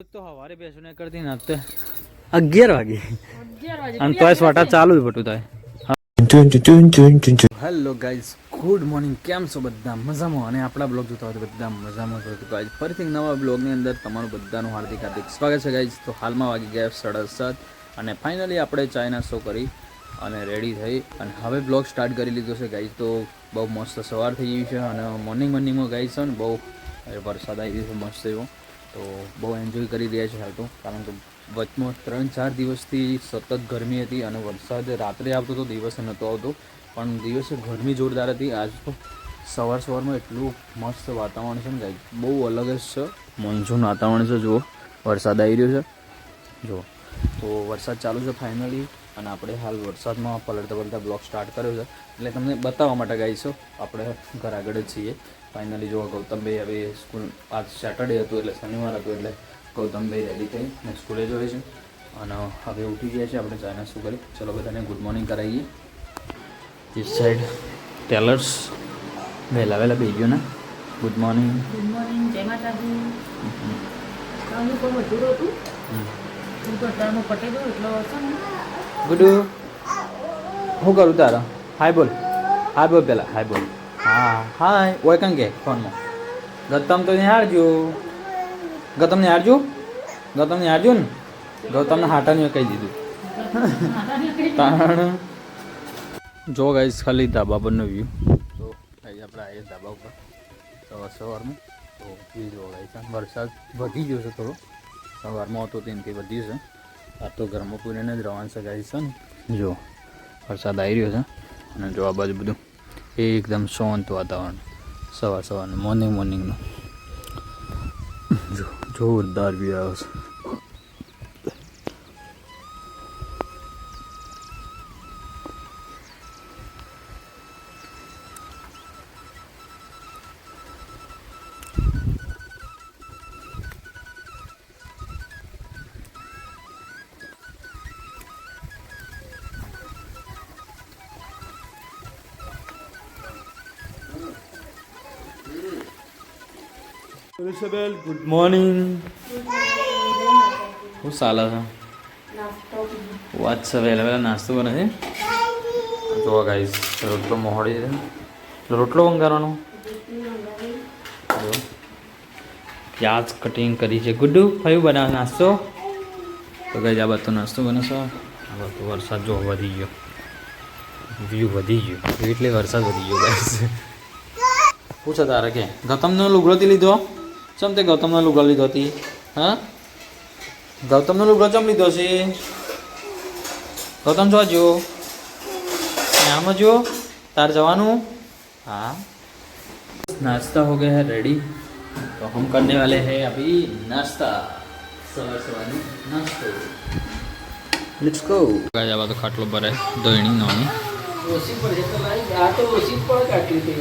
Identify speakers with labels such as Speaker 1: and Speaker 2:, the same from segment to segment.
Speaker 1: તો હવારે બેસું ને કરતી ને તો અગિયાર વાગે. અને તોય સ્વાટા ચાલુ જ બટું થાય. હેલો ગાઈઝ ગુડ મોર્નિંગ કેમ છો બધા? મજામાં? અને આપણા બ્લોગ જોતા હોય બધા મજામાં છો તો ગાઈઝ ફરીથી નવા બ્લોગની અંદર તમારું બધાનું હાર્દિક હાર્દિક સ્વાગત છે ગાઈઝ તો હાલમાં વાગી ગયા સાડા સાત અને ફાઇનલી આપણે ચાઇના શો કરી અને રેડી થઈ. અને હવે બ્લોગ સ્ટાર્ટ કરી લીધો છે ગાઈઝ તો બહુ મસ્ત સવાર થઈ ગઈ છે અને મોર્નિંગ મોર્નિંગમાં ગાઈઝ છે ને બહુ વરસાદ આવી ગયો છે મસ્ત એવો. તો બહુ એન્જોય કરી રહ્યા છે હાલ તો. કારણ કે વચમાં ત્રણ ચાર દિવસથી સતત ગરમી હતી અને વરસાદ રાત્રે આવતો હતો દિવસે નહોતો આવતો. પણ દિવસે ગરમી જોરદાર હતી. આજ તો સવાર સવારમાં એટલું મસ્ત વાતાવરણ છે ને કાંઈક બહુ અલગ જ છે. મોન્સૂન વાતાવરણ છે, જુઓ. વરસાદ આવી રહ્યો છે. જુઓ. તો વરસાદ ચાલુ છે ફાઇનલી અને આપણે હાલ વરસાદમાં પલળતા પલળતા બ્લોક સ્ટાર્ટ કર્યો છે. એટલે તમને બતાવવા માટે ગાઈશું આપણે ઘર આગળ જ છીએ. ફાઇનલી જો ગૌતમભાઈ હવે સ્કૂલ આજ સેટરડે હતું એટલે શનિવાર હતું એટલે ગૌતમભાઈ રેડી થઈ ને સ્કૂલે જોઈએ છે. અને હવે ઉઠી ગયા છે આપણે ચાઇના શું કરી ચલો બધાને ગુડ મોર્નિંગ કરાવીએ. This સાઈડ ટેલર્સ વહેલા વહેલા ગયો ને. ગુડ મોર્નિંગ
Speaker 2: ગુડ મોર્નિંગ જય માતાજી. હતું. હું તો ટાઈમ પટી દઉં એટલો હશે ને.
Speaker 1: ગુડુ શું કરું તારો? હાય બોલ. હાય બોલ પેલા, હાય બોલ. હા, હાય. ઓય કન કે ફોનમાં? ગૌતમ તો નિહાળજો ગૌતમ નિહાળજો ગૌતમ નિહાળજો ને? ગૌતમને હાટાની કહી દીધું. તાણ. જો ગાઈસ, ખાલી ધાબા પરનો વ્યૂ તો અહીં આપણે આવીએ ધાબા ઉપર. સવાર સવારમાં. તો વ્યૂ જો ગાઈસ વરસાદ વધી ગયો છે થોડો. સવારમાં હતો તેનાથી વધ્યું છે આ તો ઘરમાં પૂરીને જ રવાન સગાઈ છે ને. જો, વરસાદ આવી રહ્યો છે. અને જો આ બાજુ બધું એકદમ શાંત વાતાવરણ સવાર સવારનું મોર્નિંગ મોર્નિંગનું જો, જોરદાર વ્યૂ આવ્યો છે. રિષબેલ ગુડ મોર્નિંગ શું ચાલે છે વાત છે વહેલા વહેલા નાસ્તો બને છે જોવા ગાઈસ રોટલો મોહડી છે રોટલો વંગારવાનો જો પ્યાજ કટિંગ કરી છે ગુડ્ડુ કયું બનાવે નાસ્તો તો ગાઈસ આ બધો નાસ્તો બનાવશો આ બધો વરસાદ જો વધી ગયો વ્યૂ વધી ગયો એટલે વરસાદ વધી ગયો ગાઈસ પૂછો તારે કે ગતમનો લુગડોથી લીધો ચમ તે ગૌતમનો લુગડો લીધો હતી હા ગૌતમનો લુગડો ચમ લીધો છે ગૌતમ જો જો આમાં જો તાર જવાનું हाँ नाश्ता हो गया है रेडी तो हम करने वाले हैं अभी नाश्ता सवार सवार नाश्तो लेट्स गो गाइस अब तो खाटलो भरे दोइणी नोनी
Speaker 2: ઓછી પડે તો લાઈ આ તો ઓછી જ પડે કાઢી હતી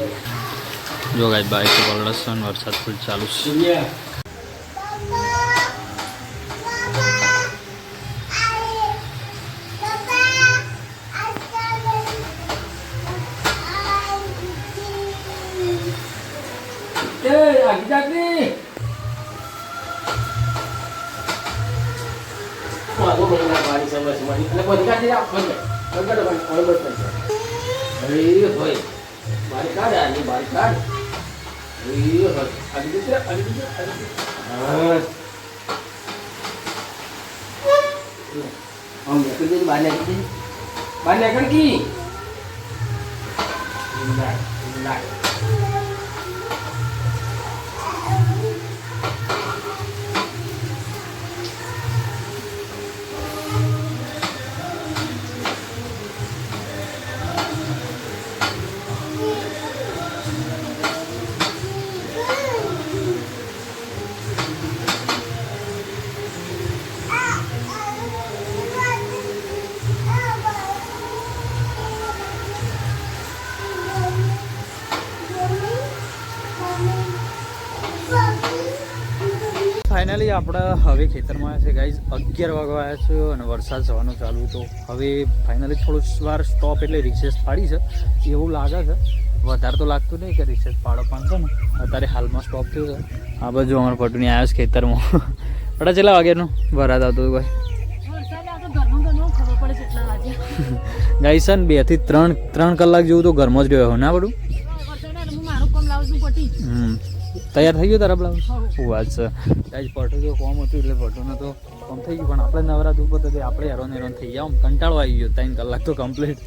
Speaker 1: જો ગાઈસ બાઈક પર લસણ વરસાદ ફૂલ ચાલુ છે
Speaker 2: એ આગી જાગની મારો મહિના મારી સમજ મારી અને બંધ કાઢી રાખ બંધ બંધ કાઢો બંધ હવે બંધ કરી અરે હોય મારી કાઢ આની મારી કાઢ અરે હોય આગી જતી રાખ આગી જતી રાખ આગી જતી રાખ. હા આમ નીકળી જઈ
Speaker 1: આપણે હવે ખેતરમાં આવ્યા છે ગાઈઝ અગિયાર વાગવા આવ્યા છે અને વરસાદ જવાનો ચાલુ તો હવે ફાઇનલી થોડું વાર સ્ટોપ એટલે રિસેસ પાડી છે. એવું લાગે છે. વધારે તો લાગતું નહીં કે રિસેસ પાડો છે ને. અત્યારે હાલમાં સ્ટોપ થયો છે. આ બાજુ અમારા પટુની આવ્યા છે ખેતરમાં. પડે ચેલા વાગ્યાનું વરાદ આવતું
Speaker 3: ભાઈ? પડે છે
Speaker 1: ને બેથી ત્રણ ત્રણ કલાક જેવું તો ઘરમાં જ રહ્યો ના
Speaker 3: પટી.
Speaker 1: હમ. તૈયાર થઈ ગયો તારા બ્લાઉઝ. શું વાત છે. ગાઈસ પટો તો કોમ હતું એટલે પટોને તો કોમ થઈ ગયું. પણ આપણે નવરાત ઉપર તો આપણે હેરોન હેરોન થઈ ગયા. આમ કંટાળો આવી ગયો. ત્રણ કલાક તો કમ્પ્લીટ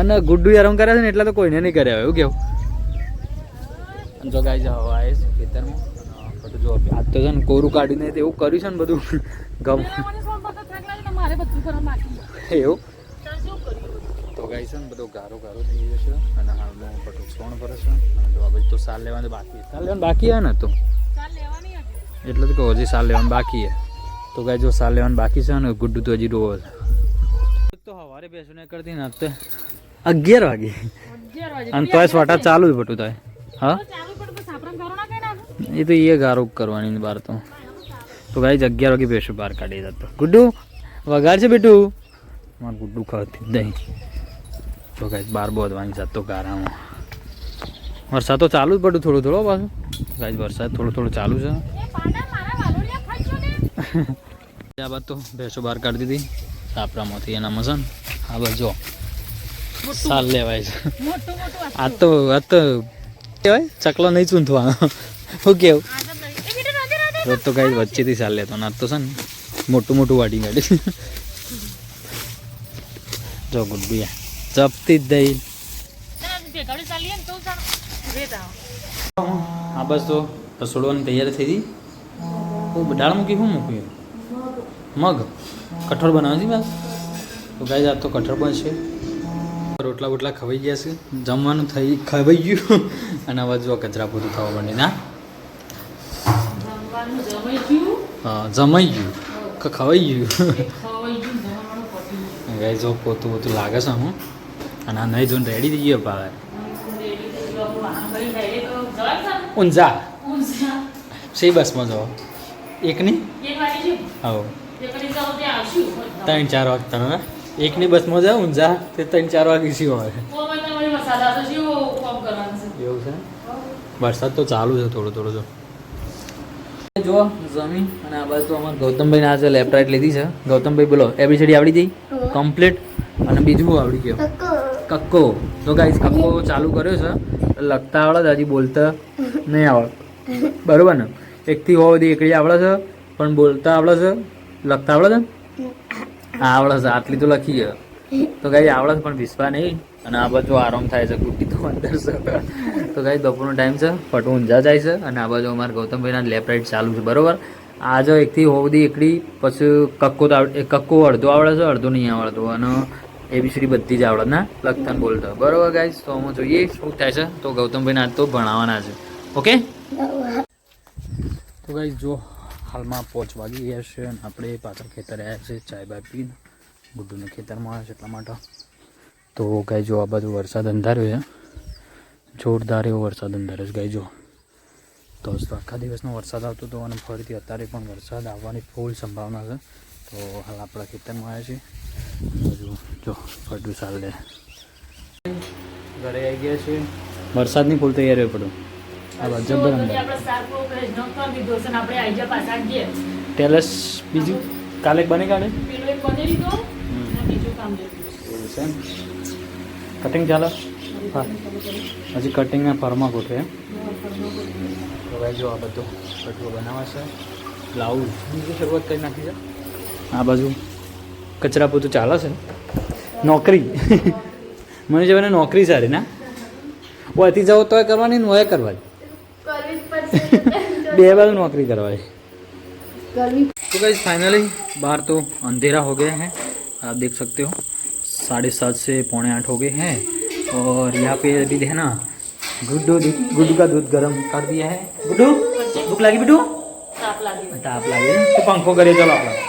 Speaker 1: અને ગુડ્ડુ હેરોન કર્યા છે ને એટલે તો કોઈને નહીં કર્યા એવું કેવું? અને જો ગાય જાઓ આવે છે ખેતરમાં. બધું જો આજ તો છે ને કોરું કાઢીને એવું કર્યું છે ને બધું. ગમ. એવું? તો ગાઈ છે ને બધો ગારો ગારો થઈ ગયો છે અને હાલમાં પટો સોણ કરે છે. અને જો આ તો સાલ લેવાનું બાકી સાલ લેવાનું બાકી હે ને તો? એટલે તો કહું હજી સાલ લેવાનું બાકી છે તો ગાય જો સાલ લેવાનું બાકી છે ને ગુડ્ડુ તો હજી રોવો છે. તો સવારે બેસું ને કરતી ને તો. અગિયાર વાગે? અને તોય સ્વાટા ચાલુ જ બટું તોય. હા? એ તો એ ગારો કરવાની ને બહાર તો. તો ગાય અગિયાર વાગે બેસું બહાર કાઢી જતો ગુડ્ડુ વગાડ છે બેટું? મારું ગુડ્ડુ ખાતી નહીં. તો કાંઈ બાર બોધવાની જતો ગારામાં. વરસાદ તો ચાલુ જ પડ્યું થોડું થોડો પાછું. ગાય વરસાદ થોડું થોડું ચાલુ છે.
Speaker 3: છો
Speaker 1: આ બાદ તો ભેંસો બહાર કાઢી દીધી. સાપરામાંથી એના મસન આ બસ જો. સાલ લેવાય છે. આ તો આ તો કહેવાય ચકલો નહીં ચૂંથવાનો શું કેવું? રોજ તો કાંઈ વચ્ચેથી સાલ લેતો. ના તો છે ને મોટું મોટું વાટી કાઢી. જો ગુડ્ડુયા જપતી જ દઈ. હા બસ તો રસોડવાની તૈયારી થઈ ગઈ. હું દાળ મૂકી શું મૂક્યું? મગ. કઠોળ બનાવવાની છે બસ? તો ગાઈ આ તો કઠોળ બનશે રોટલા બોટલા ખવાઈ ગયા છે. જમવાનું થઈ ખવાઈ ગયું. અને હવે જો કચરા પોતું થવા માંડી ના?
Speaker 3: જમાઈ ગયું.
Speaker 1: હા, જમાઈ ગયું? ખવાઈ ગયું
Speaker 3: ગયું જમવાનું પતી ગયું.
Speaker 1: ગાઈ જો પોતું પોતું લાગે છે હું. અને આ નહીં ધોઈને રેડી થઈ ગયો
Speaker 3: છે
Speaker 1: ઊંઝા. સી બસમાં જાઓ? એકની?
Speaker 3: આવશું.
Speaker 1: ત્રણ ચાર વાગ તમે એકની બસમાં જાઓ ઊંઝા? તે ત્રણ ચાર વાગે સી હોય?
Speaker 3: ઓ મને તમારી મસાલા તો જેવો કામ કરવાનું છે.
Speaker 1: એવું છે વરસાદ તો ચાલુ છે થોડો થોડો જો. જો જમીન અને આ બાજુ તો અમારે ગૌતમભાઈ આજે લેપટોપ લીધી છે. ગૌતમભાઈ બોલો એબીસીડી આવડી જઈ કમ્પ્લીટ અને બીજું આવડી ગયો? કક્કો. તો ગાઈસ કક્કો ચાલુ કર્યો છે. લખતા આવડે હજી બોલતા નહીં આવડે બરોબર ને? એકથી હોવા બધી એકડી આવડે છે, પણ બોલતા આવડે છે. લખતા આવડે છે આવડે છે. આટલી તો લખી છે તો ગાઈ આવડે પણ વિશ્વા નહીં. અને આ બાજુ આરામ થાય છે, ગુટ્ટી તો અંદર છે. તો ગાઈ બપોરનો ટાઈમ છે, ફટું ઊંઝા જાય છે. અને આ બાજુ અમારા ગૌતમભાઈના લેફ્ટ રાઈટ ચાલુ છે, બરોબર? આ જો એકથી હોવ બધી એકડી, પછી કક્કો તો કક્કો અડધો આવડે છે, અડધો નહીં આવડતો. અને એબીસીડી બધી જ આવડત. ના, લખતા બોલતા. બરોબર ગાઈઝ તો અમે જોઈએ શું થાય છે. તો ગૌતમભાઈને આજ તો ભણાવવાના છે. ઓકે તો ગાઈઝ જો હાલમાં પોચ વાગી ગયા છે અને આપણે પાછળ ખેતર આવ્યા છે. ચાય બાય પીને. ગુડ્ડુને ખેતરમાં આવે છે એટલા માટે. તો ગાઈ જો આ બાજુ વરસાદ અંધાર્યો છે. જોરદાર એવો વરસાદ અંધાર્યો છે ગાઈ જો. તો આખા દિવસનો વરસાદ આવતો હતો અને ફરીથી અત્યારે પણ વરસાદ આવવાની ફૂલ સંભાવના છે. તો હાલ આપણા ખેતરમાં આવ્યા છે બધું જો ફટું ચાલે ઘરે આવી ગયા છે વરસાદની ફૂલ તૈયારી પડું. આ બાજુ જબ્બર અંધારું.
Speaker 3: આપણે શાક રોટલી ન કરી દીધો છે ને આપણે આઈ જા પાછા ગયા.
Speaker 1: ટેલસ બીજું? કાલે બને કાઢે
Speaker 3: પેલું એક બની લીધો. અને બીજું કામ લીધું
Speaker 1: એવું છે એમ? કટિંગ ચાલે? હા. હજી કટિંગના ફરમાં ગોઠવે. એમ તો ભાઈ જો આ બધું કટકો બનાવે છે બ્લાઉઝ. બીજી શરૂઆત કરી નાખી છે. આ બાજુ. કચરા પોતું ચાલે છે નોકરી મને જવાને નોકરી સારી ના ઓથી જાઓ તોય કરવાની ને ઓય કરવાની બે બાજુ नौकरी करवाए तो गाइस फाइनली बाहर तो अंधेरा हो गया है आप देख सकते हो साढ़े सात से पौने आठ हो गए हैं और यहाँ पे अभी है ना गुड्डू गुड्डू का दूध गर्म कर दिया है गुड्डू भूख लगी बिट्टू
Speaker 3: તાપ લાગી
Speaker 1: તાપ લાગે તો પંખો કરીએ ચાલો આપણે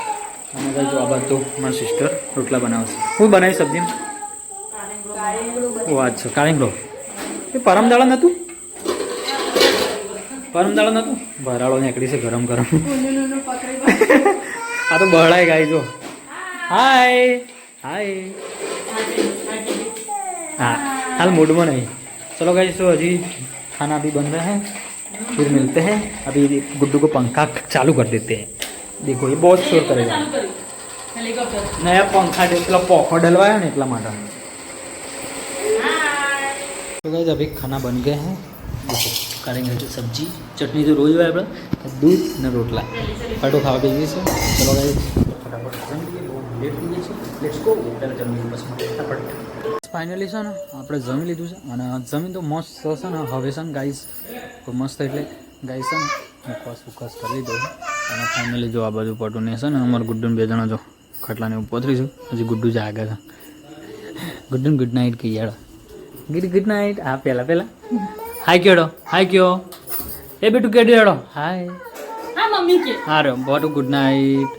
Speaker 1: અને guys જો આ બાદ તો મારા સિસ્ટર રોટલા બનાવશે હું બનાવી સબ્જી ઓ અચ્છા કાળીંગડો એ પરમ દાડા નહોતું પરમ દાડા નહોતું ભરાળો નીકળી છે ગરમ ગરમ આ તો બહળાય ગાય જો હાય હાય हाँ हाल मूड में नहीं चलो गाइस तो अभी खाना अभी बन रहा है फिर मिलते हैं अभी गुड्डू को पंखा चालू कर देते हैं દેખો એ બહુ જ શોર નયા પંખા પેલો પોખો ડલવાયો ને એટલા માટે. અભી ખાના બન ગયા હે. કરેંગે જો સબ્જી. ચટણી તો રોજ હોય આપણે. દૂધ ને રોટલા. ફાટો ખાવા પી જઈશું. ચલો ગાઈઝ બસ ફાઇનલી છે ને આપણે જમી લીધું છે. અને જમીન તો મસ્ત છે ને. હવે છે ને ગાઈઝ મસ્ત એટલે ગાઈઝ છે ને ઉકાસ ઉકાસ કરી દઉં અને ફાઇનલી જો આ બાજુ પટું નહીં છે ને અમારું ગુડ્ડુન બે જણા જો ખટલાને હું પથરી છું. હજી ગુડ્ડુ જાગે છે. ગુડ ગુડ નાઇટ કહી યાર ગુડ ગુડ નાઇટ હા પહેલા પહેલા હાય કેડો હાય કયો? એ બેટું કેડો હેડો? હાય
Speaker 3: હા મમ્મી કે.
Speaker 1: હા રે બોટુ ગુડ નાઇટ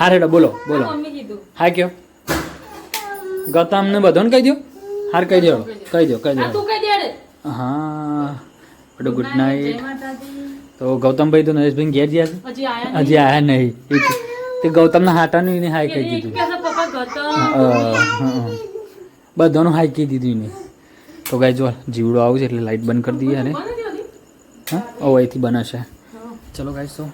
Speaker 1: હા રેડો બોલો બોલો.
Speaker 3: હા,
Speaker 1: હાય કયો? ગૌતમને બધોને કહી દો હાર કહી દો કહી દો કહી દો
Speaker 3: દેડે
Speaker 1: હા. બેટું ગુડ નાઇટ તો ગૌતમભાઈ તો નરેશભાઈ ઘેર ગયા છે? હજી આયા નહીં. તો- ગૌતમના હાટાનું એને હાય કહી દીધું. બધાનું હાઈ કહી દીધું એને. તો ગાઈ જો જીવડો આવું છે એટલે લાઇટ બંધ કરી દઈએ અને હા? ઓ અહીંથી બનાવશે ચલો ગાઈસ તો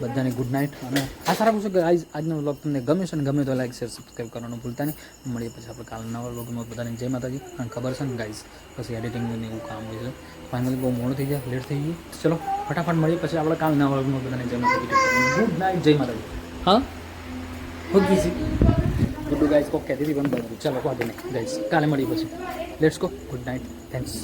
Speaker 1: બધાને ગુડ નાઇટ અને આ સારા પૂછો કે આજ આજનો વ્લોગ તમને ગમે છે ને ગમે તો લાઈક શેર સબસ્ક્રાઈબ કરવાનું ભૂલતા નહીં. મળીએ પછી આપણે કાલ નવા વ્લોગમાં બધાને જય માતાજી. અને ખબર છે ને ગાઈસ પછી એડિટિંગનું ને એવું કામ હોય છે. ફાઇનલી બહુ મોડું થઈ જાય લેટ થઈ ગયું. ચલો ફટાફટ મળીએ પછી આપણે કાલ નવા વ્લોગમાં બધાને જય માતાજી. ગુડ નાઇટ જય માતાજી. હા હોગી છે ગુડ્ડુ ગાઈસ કોક કહેતી હતી પણ બધું ચાલો વાંધો નહીં ગાઈસ કાલે મળીએ પછી let's go good night thanks